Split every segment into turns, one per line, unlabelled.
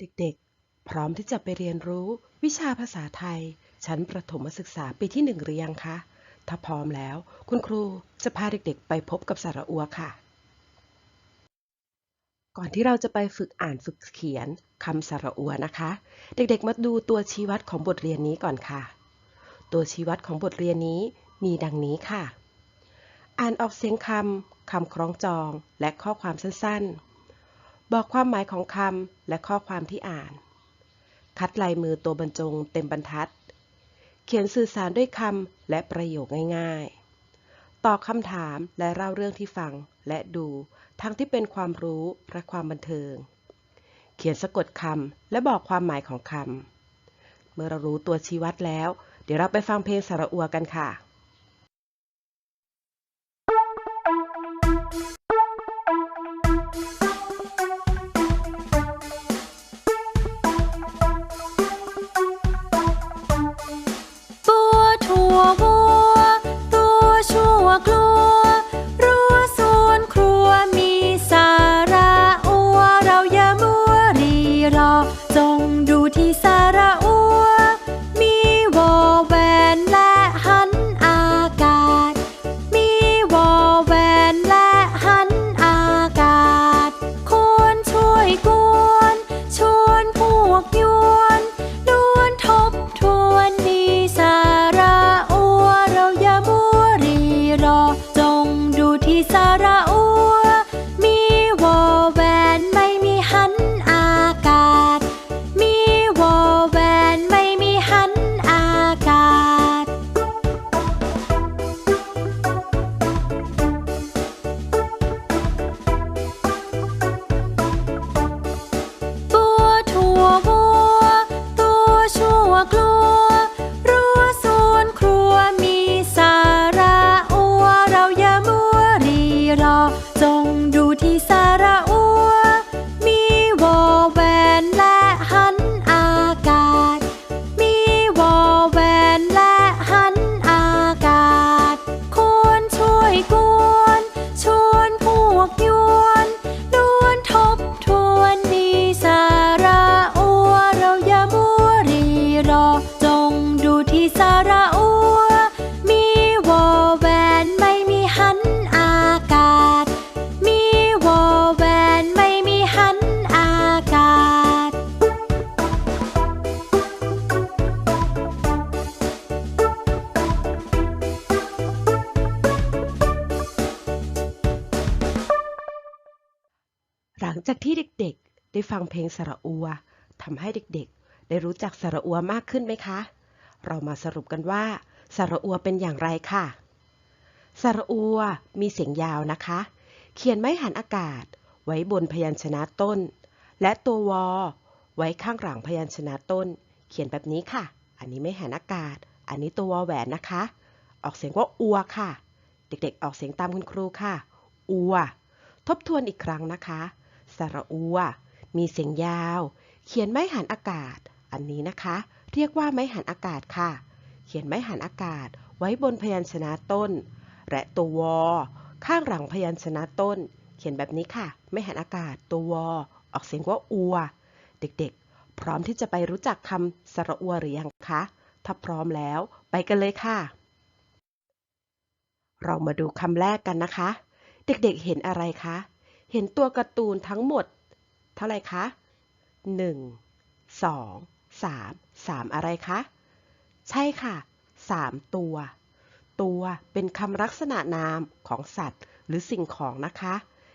เด็กๆ พร้อมที่จะไปเรียนรู้วิชาภาษาไทย ชั้นประถมศึกษาปีที่หนึ่งหรือยังคะ ถ้าพร้อมแล้ว คุณครูจะพาเด็กๆ ไปพบกับสระอัวค่ะ ก่อนที่เราจะไปฝึกอ่านฝึกเขียนคำสระอัวนะคะ เด็กๆ มาดูตัวชี้วัดของบทเรียนนี้ก่อนค่ะ ตัวชี้วัดของบทเรียนนี้มีดังนี้ค่ะ อ่านออกเสียงคำคำคล้องจองและข้อความสั้นๆ บอกความหมายของคำและข้อความที่อ่าน คัดลายมือตัวบรรจงเต็มบรรทัด เขียนสื่อสารด้วยคำและประโยคง่ายๆ ตอบคำถามและเล่าเรื่องที่ฟังและดูทั้งที่เป็นความรู้และความบันเทิง เขียนสะกดคำและบอกความหมายของคำเมื่อเรารู้ตัวชี้วัดแล้ว เดี๋ยวเราไปฟังเพลงสระอัวกันค่ะ
สาระ งจากที่เด็ก
ๆ ได้ฟังเพลงสระอัวทำให้เด็กๆ ได้รู้จักสระอัวมากขึ้นไหมคะ เรามาสรุปกันว่าสระอัวเป็นอย่างไรค่ะ สระอัวมีเสียงยาวนะคะ เขียนไม้หันอากาศ ไว้บนพยัญชนะต้น และตัววอ ไว้ข้างหลังพยัญชนะต้น เขียนแบบนี้ค่ะ อันนี้ไม่หันอากาศ อันนี้ตัววอแหวนนะคะ ออกเสียงว่าอัวค่ะ เด็กๆ ออกเสียงตามคุณครูค่ะ อัว ทบทวนอีกครั้งนะคะ สระอัว มีเสียงยาว เขียนไม้หันอากาศ อันนี้นะคะ เรียกว่าไม้หันอากาศค่ะ เขียนไม้หันอากาศไว้บนพยัญชนะต้น และตัววอ ข้างหลังพยัญชนะต้น เขียนแบบนี้ค่ะ ไม่หันอากาศตัววอ ออกเสียงว่าอัว เด็กๆ พร้อมที่จะไปรู้จักคำสระอัวหรือยังคะ ถ้าพร้อมแล้วไปกันเลยค่ะ เรามาดูคำแรกกันนะคะ เด็กๆเห็นอะไรคะ เห็นตัวการ์ตูนทั้งหมด เท่าไหร่คะ 1 2 3 3 อะไรคะ ใช่ค่ะ 3 ตัว ตัวเป็นคำลักษณะนามของสัตว์ หรือสิ่งของนะคะ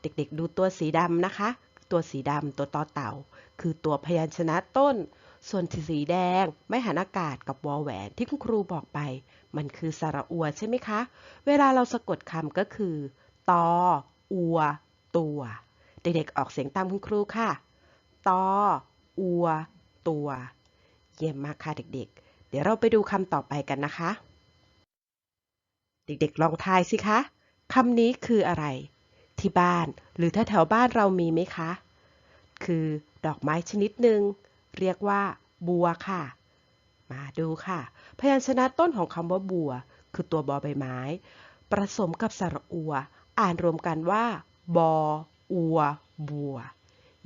เด็กๆ ดูตัวสีดำนะคะ ตัวสีดำตัวต่อเต่า คือตัวพยัญชนะต้น ส่วนสีแดง ไม่หันอากาศกับวอแหวนที่คุณครูบอกไป มันคือสระอัวใช่ไหมคะ เวลาเราสะกดคำก็คือ ตอ อัว ตัว เด็กๆออกเสียงตามคุณครูค่ะ ตอ อัว ตัว เยี่ยมมากค่ะเด็กๆ เดี๋ยวเราไปดูคำต่อไปกันนะคะ เด็กๆลองทายสิคะคำนี้คืออะไร ที่บ้านหรือถ้าแถวบ้านเรามีไหมคะ คือดอกไม้ชนิดหนึ่งเรียกว่า บัวค่ะ มาดูค่ะ พยัญชนะต้นของคำว่าบัว คือตัวบอใบไม้ผสมกับสระอัว อ่านรวมกันว่า บอ อัว บัว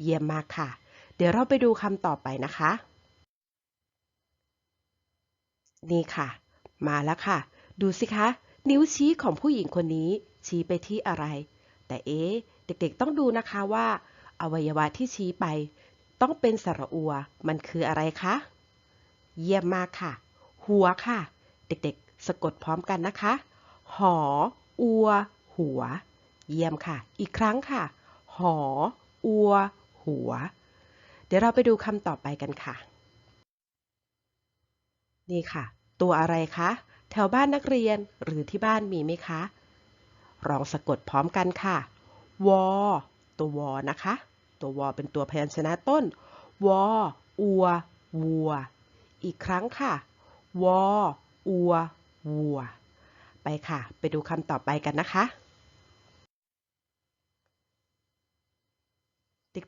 เยี่ยมมากค่ะ เดี๋ยวเราไปดูคำต่อไปนะคะ นี่ค่ะ มาแล้วค่ะ ดูสิคะ นิ้วชี้ของผู้หญิงคนนี้ ชี้ไปที่อะไร แต่เอ๊ะเด็กๆต้องดูนะคะว่า อวัยวะที่ชี้ไป ต้องเป็นสระอัว มันคืออะไรคะ เยี่ยมมากค่ะ หัวค่ะ เด็กๆ สะกดพร้อมกันนะคะ หอ อัว หัว เยี่ยมค่ะ อีกครั้งค่ะ หอ อัว หัว เดี๋ยวเราไปดูคำต่อไปกันค่ะ นี่ค่ะ ตัวอะไรคะ แถวบ้านนักเรียนหรือที่บ้านมีไหมคะลองสะกดพร้อมกันค่ะ วอ ตัววอนะคะ ตัววอเป็นตัวพยัญชนะต้น วอ อัว วัว อีกครั้งค่ะ วอ อัว วัว ไปค่ะ ไปดูคำต่อไปกันนะคะ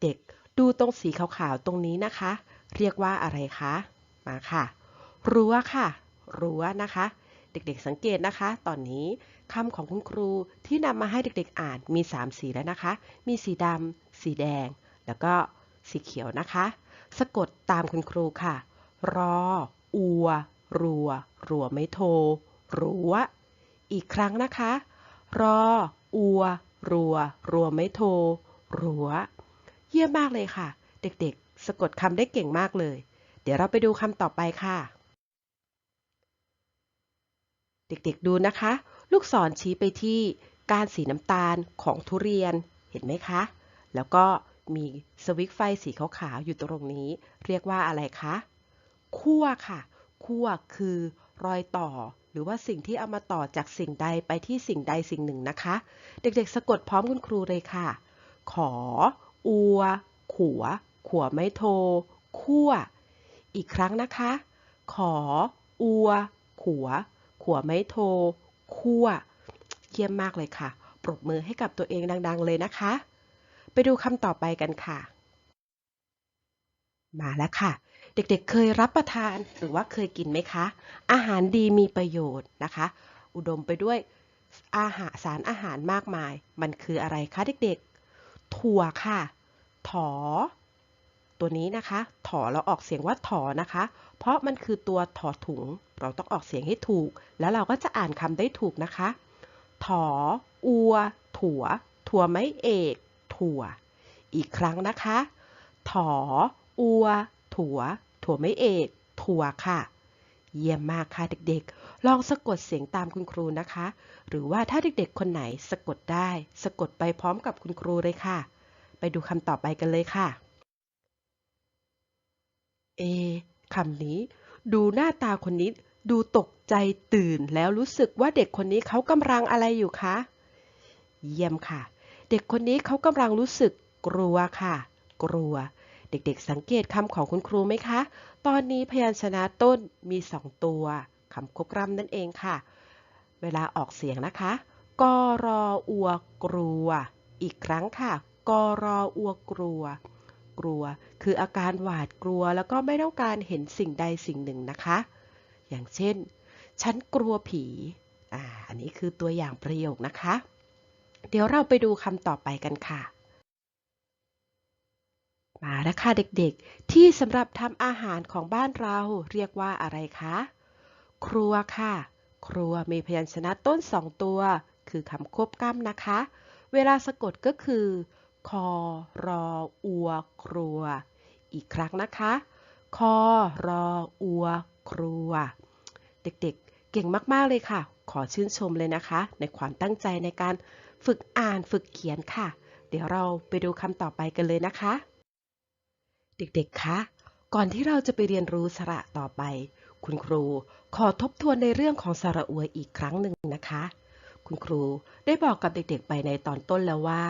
เด็กๆ ดูตรงสีขาวๆ ตรงนี้นะคะ เรียกว่าอะไรคะ มาค่ะ รั้วค่ะ รั้วนะคะ เด็กๆสังเกตนะคะ ตอนนี้คำของคุณครูที่นำมาให้เด็กๆอ่านมี 3 สีแล้วนะคะ มีสีดำสีแดง แล้วก็สีเขียวนะคะ สะกดตามคุณครูค่ะ รอ อัว รัว รัวไม่โทรรั้ว อีกครั้งนะคะ รอ อัว รัว รัวไม่โทรั้ว เยี่ยมมากเลยค่ะ เด็กๆ สะกดคำได้เก่งมากเลย เดี๋ยวเราไปดูคำต่อไปค่ะ เด็กๆดูนะคะ ลูกศรชี้ไปที่กานสีน้ำตาลของทุเรียน เห็นไหมคะ แล้วก็มีสวิตช์ไฟสีขาวๆอยู่ตรงนี้ เรียกว่าอะไรคะขั้วค่ะขั้วคือรอยต่อ หรือว่าสิ่งที่เอามาต่อจากสิ่งใดไปที่สิ่งใดสิ่งหนึ่งนะคะ เด็กๆ สะกดพร้อมคุณครูเลยค่ะ ขอ อัว ขัว ขัวไม่โทขั้วอีกครั้งนะคะ ขอ อัว ขัว ขัวไม่โท คั่ว เยี่ยมมากเลยค่ะ ปรบมือให้กับตัวเองดัง ๆ เลยนะคะ ไปดูคำต่อไปกันค่ะ มาแล้วค่ะเด็กๆเคยรับประทานหรือว่าเคยกินไหมคะ อาหารดีมีประโยชน์นะคะ อุดมไปด้วยอาหารสารอาหารมากมาย มันคืออะไรคะเด็กๆ ถั่วค่ะ ถอ ตัวนี้นะคะ ถอเราออกเสียงว่าถอนะคะ เพราะมันคือตัวถอถุง เราต้องออกเสียงให้ถูก แล้วเราก็จะอ่านคำได้ถูกนะคะ ถอ อัว ถั่ว ถั่วไม่เอก ถั่ว อีกครั้งนะคะ ถอ อัว ถั่ว ถั่วไม่เอก ถั่วค่ะ เยี่ยมมากค่ะเด็กๆ ลองสะกดเสียงตามคุณครูนะคะ หรือว่าถ้าเด็กๆ คนไหนสะกดได้ สะกดไปพร้อมกับคุณครูเลยค่ะ ไปดูคำต่อไปกันเลยค่ะ เอคำนี้ ดูหน้าตาคนนี้ดูตกใจตื่นแล้วรู้สึกว่าเด็กคนนี้เขากำลังอะไรอยู่คะ เยี่ยมค่ะ เด็กคนนี้เขากำลังรู้สึกกลัวค่ะ กลัว เด็กๆ สังเกตคำของคุณครูไหมคะ ตอนนี้พยัญชนะต้นมีสองตัวคำควบกล้ำนั่นเองค่ะ เวลาออกเสียงนะคะกรออัวกลัว อีกครั้งค่ะกรออัวกลัว กลัว คืออาการหวาดกลัวแล้วก็ไม่ต้องการเห็นสิ่งใดสิ่งหนึ่งนะคะ อย่างเช่น ฉันกลัวผีอ่าอันนี้คือตัวอย่างประโยคนะคะ เดี๋ยวเราไปดูคำต่อไปกันค่ะ มาแล้วค่ะเด็กๆ ที่สำหรับทำอาหารของบ้านเราเรียกว่าอะไรคะ ครัวค่ะ ครัวมีพยัญชนะต้นสองตัว คือคำควบกล้ำนะคะ เวลาสะกดก็คือ คอ รอ อัว ครัว อีกครั้งนะคะ คอ รอ อัว ครัว เด็กๆ เก่งมากๆเลยค่ะ ขอชื่นชมเลยนะคะ ในความตั้งใจในการฝึกอ่านฝึกเขียนค่ะ เดี๋ยวเราไปดูคำต่อไปกันเลยนะคะ เด็กๆ คะ ก่อนที่เราจะไปเรียนรู้สระต่อไป คุณครูขอทบทวนในเรื่องของสระอวยอีกครั้งหนึ่งนะคะ คุณครูได้บอกกับเด็กๆ ไปในตอนต้นแล้วว่า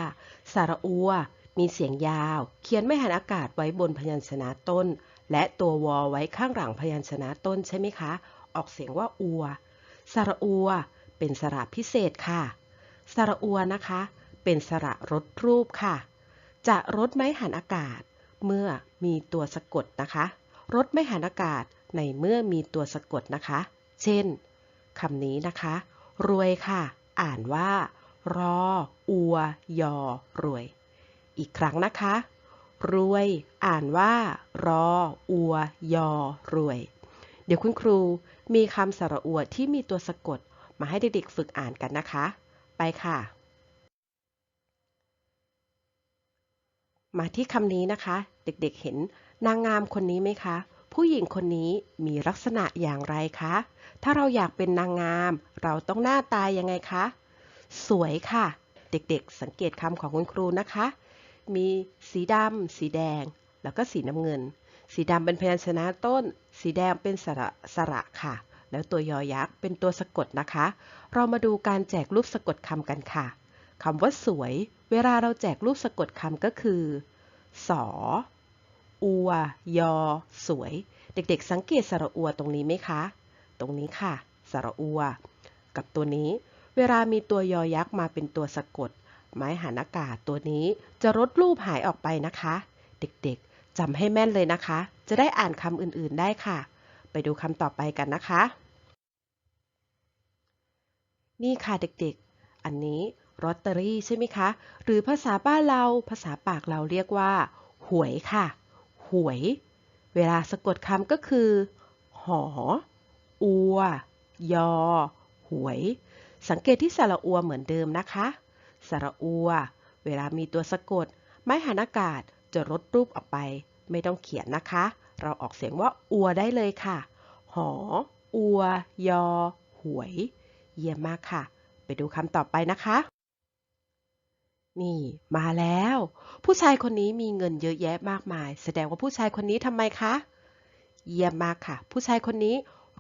สระอัวมีเสียงยาว เขียนไม่หันอากาศไว้บนพยัญชนะต้น และตัววอไว้ข้างหลังพยัญชนะต้นใช่ไหมคะ ออกเสียงว่าอัว สระอัวเป็นสระพิเศษค่ะ สระอัวนะคะ เป็นสระรดรูปค่ะ จะรดไม้หันอากาศ เมื่อมีตัวสะกดนะคะรดไม่หันอากาศในเมื่อมีตัวสะกดนะคะ เช่นคำนี้นะคะ รวยค่ะ อ่านว่า รอ อัว ยอ รวย อีกครั้งนะคะ รวย อ่านว่า รอ อัว ยอ รวย เดี๋ยวคุณครูมีคำสระอัวที่มีตัวสะกด มาให้เด็กๆฝึกอ่านกันนะคะ ไปค่ะ มาที่คำนี้นะคะ เด็กๆเห็นนางงามคนนี้ไหมคะ ผู้หญิงคนนี้มีลักษณะอย่างไรคะ ถ้าเราอยากเป็นนางงาม เราต้องหน้าตายังไงคะ สวยค่ะ เด็กๆ สังเกตคำของคุณครูนะคะ มีสีดำสีแดง แล้วก็สีน้ำเงิน สีดำเป็นพยัญชนะต้น สีแดงเป็นสระสระค่ะ แล้วตัวยอยักษ์เป็นตัวสะกดนะคะ เรามาดูการแจกรูปสะกดคำกันค่ะ คำว่าสวย เวลาเราแจกรูปสะกดคำก็คือ สอ อัว ยอ สวย เด็กๆ สังเกตสระอัวตรงนี้ไหมคะ ตรงนี้ค่ะ สระอัว กับตัวนี้ เวลามีตัวยอยักษ์มาเป็นตัวสะกด ไม้หันอากาศตัวนี้จะลดรูปหายออกไปนะคะ เด็กๆจำให้แม่นเลยนะคะ จะได้อ่านคำอื่นๆได้ค่ะ ไปดูคำต่อไปกันนะคะ นี่ค่ะเด็กๆ อันนี้ ลอตเตอรี่ใช่ไหมคะ หรือภาษาบ้านเราภาษาปากเราเรียกว่า หวยค่ะ หวย เวลาสะกดคำก็คือ หอ อัว ยอ หวย สังเกตที่สระอัวเหมือนเดิมนะคะ สระอัว เวลามีตัวสะกด ไม้หันอากาศจะลดรูปออกไป ไม่ต้องเขียนนะคะ เราออกเสียงว่าอัวได้เลยค่ะ หอ อัว ยอ หวย เยี่ยมมากค่ะ ไปดูคำต่อไปนะคะ นี่มาแล้ว ผู้ชายคนนี้มีเงินเยอะแยะมากมาย แสดงว่าผู้ชายคนนี้ทำไมคะ เยี่ยมมากค่ะ ผู้ชายคนนี้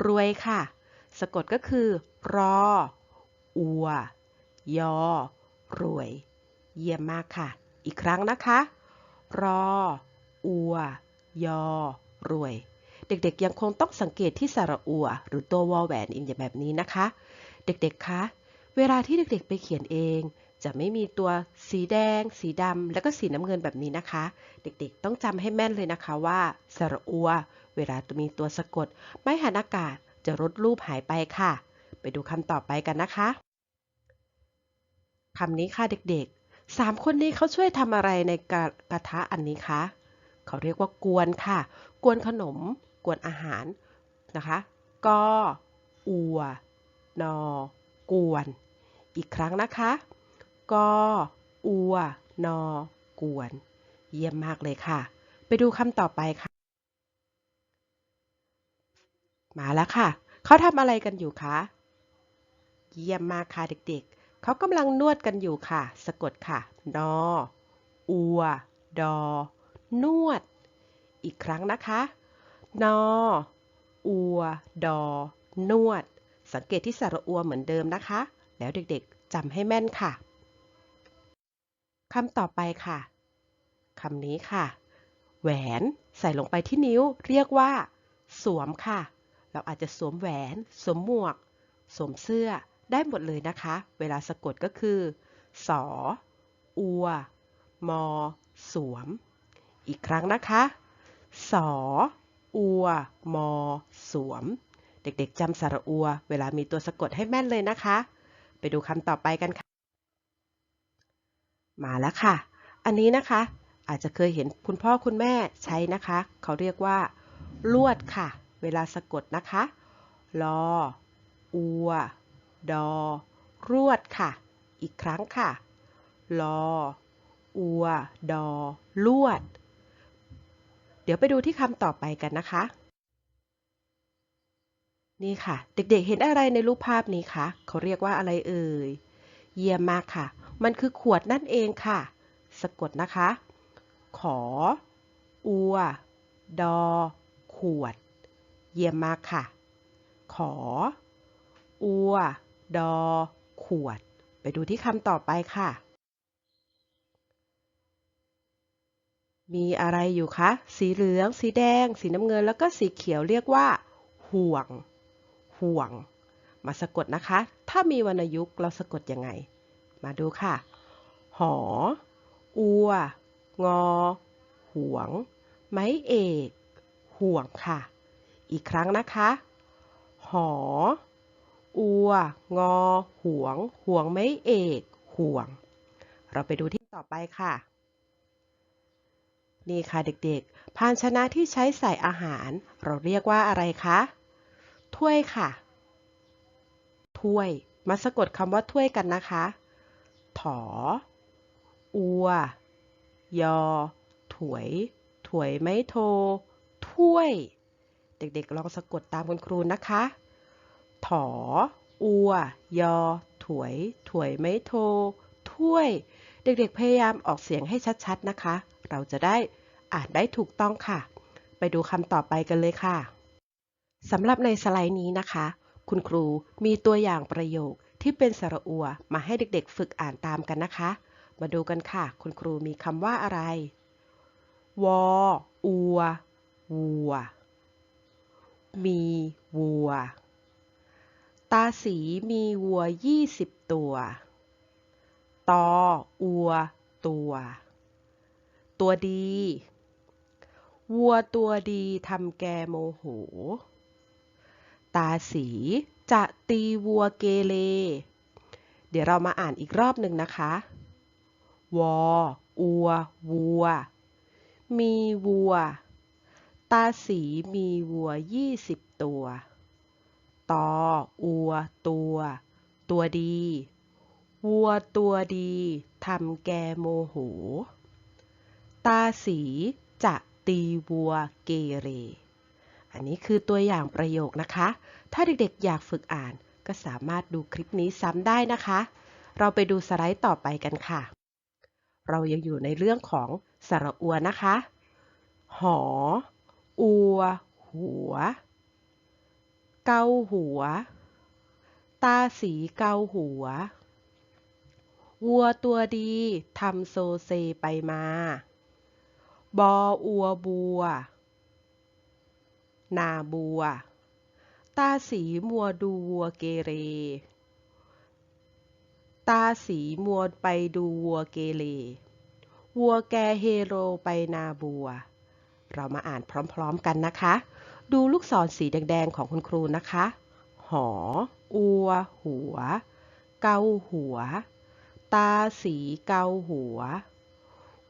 รวยค่ะ สะกดก็คือ รอ อัว ยอ รวย เยี่ยมมากค่ะ อีกครั้งนะคะ รอ อัว ยอ รวย เด็กๆยังคงต้องสังเกตที่สระอัว หรือตัววอแหวนอีกอย่างแบบนี้นะคะ เด็กๆคะ เวลาที่เด็กๆไปเขียนเอง จะไม่มีตัวสีแดง สีดำ แล้วก็สีน้ำเงินแบบนี้นะคะ เด็กๆ ต้องจำให้แม่นเลยนะคะว่าสระอัว เวลามีตัวสะกด ไม้หันอากาศจะลดรูปหายไปค่ะ ไปดูคำต่อไปกันนะคะคำนี้ค่ะเด็กๆสามคนนี้เขาช่วยทำอะไรในกระกระทะอันนี้คะเขาเรียกว่ากวนค่ะ กวนขนม กวนอาหารนะคะกออัวนอกวน อีกครั้งนะคะ กออัวนอกวน เยี่ยมมากเลยค่ะ ไปดูคำต่อไปค่ะ มาแล้วค่ะ เขาทำอะไรกันอยู่คะ เยี่ยมมากค่ะเด็ก ๆ เขากำลังนวดกันอยู่ค่ะ สะกดค่ะ นอ อัว ดอ นวด อีกครั้งนะคะ นอ อัว ดอ นวด สังเกตที่สระอัวเหมือนเดิมนะคะ แล้วเด็กๆจำให้แม่นค่ะ คำต่อไปค่ะ คำนี้ค่ะ แหวนใส่ลงไปที่นิ้ว เรียกว่า สวมค่ะ เราอาจจะสวมแหวน สวมหมวก สวมเสื้อได้หมดเลยนะคะ เวลาสะกดก็คือ สอ อัว มอ สวม อีกครั้งนะคะ สอ อัว มอ สวม เด็กๆจำสระอัว เวลามีตัวสะกดให้แม่นเลยนะคะ ไปดูคำต่อไปกันค่ะ มาแล้วค่ะ อันนี้นะคะ อาจจะเคยเห็นคุณพ่อคุณแม่ใช้นะคะ เขาเรียกว่า ลวดค่ะ เวลาสะกดนะคะลออัว ดอ รวดค่ะ อีกครั้งค่ะลออัว ดอ ลวด เดี๋ยวไปดูที่คำต่อไปกันนะคะ นี่ค่ะ เด็กๆเห็นอะไรในรูปภาพนี้คะ เขาเรียกว่าอะไรเอ่ย เยี่ยมมากค่ะ มันคือขวดนั่นเองค่ะ สะกดนะคะ ขอ อัว ดอ ขวด เยี่ยมมากค่ะ ขอ อัว ดอ ขวด ไปดูที่คำต่อไปค่ะ มีอะไรอยู่คะ สีเหลือง สีแดง สีน้ำเงิน แล้วก็สีเขียวเรียกว่า ห่วง ห่วง มาสะกดนะคะ ถ้ามีวรรณยุกต์เราสะกดยังไง มาดูค่ะ หอ อัว งอ ห่วง ไม้เอก ห่วงค่ะ อีกครั้งนะคะ หอ อัว งอ ห่วง ห่วงไม้เอก ห่วง เราไปดูที่ต่อไปค่ะ นี่ค่ะเด็กๆ ภาชนะที่ใช้ใส่อาหาร เราเรียกว่าอะไรคะ ถ้วยค่ะ ถ้วย มาสะกดคำว่าถ้วยกันนะคะ ถออัว ยอ ถวย ถวยไม่โท ถ้วย เด็กๆ ลองสะกดตามคุณครูนะคะ ถอ อัว ยอ ถวย ถวยไม่โท ถ้วย เด็กๆ พยายามออกเสียงให้ชัดๆ นะคะ เราจะได้อ่านได้ถูกต้องค่ะ ไปดูคำต่อไปกันเลยค่ะสำหรับในสไลด์นี้นะคะ คุณครูมีตัวอย่างประโยค ที่เป็นสระอัวมาให้เด็กๆ ฝึกอ่านตามกันนะคะ มาดูกันค่ะ คุณครูมีคำว่าอะไร วอ อัว วัว มีวัว ตาสีมีวัว20ตัว ตอ อัว ตัว ตัวดี วัวตัวดีทำแกโมโห ตาสี จะตีวัวเกเร เดี๋ยวเรามาอ่านอีกรอบหนึ่งนะคะ วอ อัว วัว มีวัว ตาสีมีวัว20ตัว ตอ อัว ตัว ตัวดี วัวตัวดีทำแกโมโห ตาสีจะตีวัวเกเร อันนี้คือตัวอย่างประโยคนะคะ ถ้าเด็กๆ อยากฝึกอ่าน ก็สามารถดูคลิปนี้ซ้ำได้นะคะ เราไปดูสไลด์ต่อไปกันค่ะ เรายังอยู่ในเรื่องของสระอัวนะคะ หอ อัว หัว เกาหัว ตาสีเกาหัว วัวตัวดีทำโซเซไปมา บออัวบัว นาบัว ตาสีมัวดูวัวเกเร ตาสีมัวไปดูวัวเกเร วัวแกเฮโรไปนาบัว เรามาอ่านพร้อมๆกันนะคะ ดูลูกศรสีแดงๆของคุณครูนะคะ หอ อัว หัว เกาหัว ตาสีเกาหัว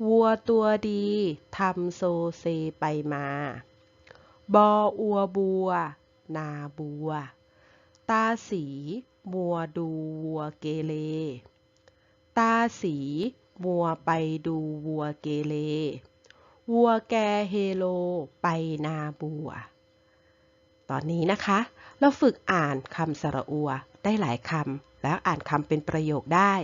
วัวตัวดีทำโซเซไปมา บออัวบัว นาบัว ตาสีมัวดูวัวเกเรตาสีมัวไปดูวัวเกเรวัวแกเฮโลไปนาบัว ตอนนี้นะคะ เราฝึกอ่านคำสระอัวได้หลายคำแล้วอ่านคำเป็นประโยคได้